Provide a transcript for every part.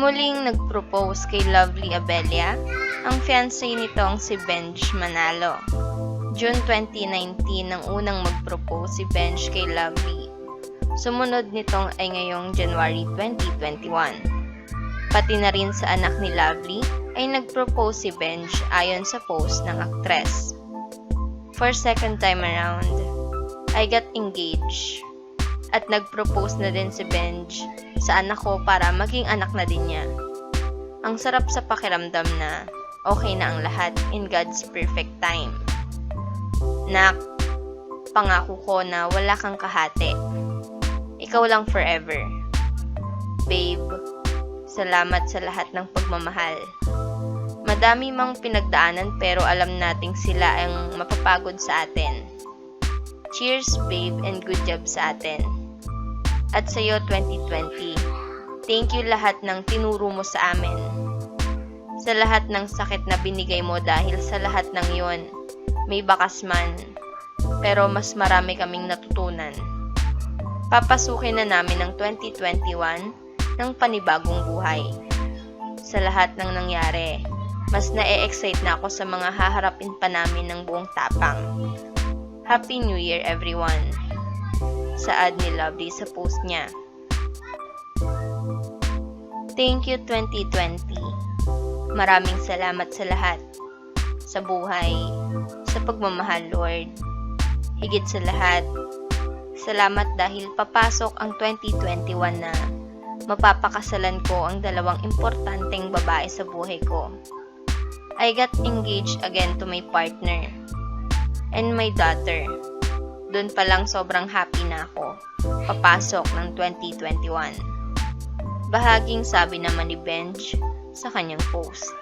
Muling nag-propose kay Lovely Abelia, ang fiancé nitong si Benj Manalo. June 2019 nang unang mag-propose si Benj kay Lovely. Sumunod nitong ay ngayong January 2021. Pati na rin sa anak ni Lovely ay nag-propose si Benj ayon sa post ng aktres. For second time around, I got engaged at nag-propose na din si Benj sa anak ko para maging anak na din niya. Ang sarap sa pakiramdam na okay na ang lahat in God's perfect time. Nak, pangako ko na wala kang kahati. Ikaw lang forever. Babe, salamat sa lahat ng pagmamahal. Madami mang pinagdaanan pero alam nating sila ang mapapagod sa atin. Cheers, babe, and good job sa atin. At sa'yo, 2020, thank you lahat ng tinuro mo sa amin. Sa lahat ng sakit na binigay mo dahil sa lahat ng yon, may bakas man, pero mas marami kaming natutunan. Papasukin na namin ang 2021 ng panibagong buhay. Sa lahat ng nangyari, mas na-excite na ako sa mga haharapin pa namin ng buong tapang. Happy New Year everyone! Saad ni Lovely sa post niya. Thank you 2020. Maraming salamat sa lahat. Sa buhay, sa pagmamahal Lord. Higit sa lahat, salamat dahil papasok ang 2021 na mapapakasalan ko ang dalawang importanteng babae sa buhay ko. I got engaged again to my partner and my daughter. Doon pa lang sobrang happy na ako. Papasok ng 2021. Bahaging sabi naman ni Benj sa kanyang post.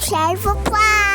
全说话。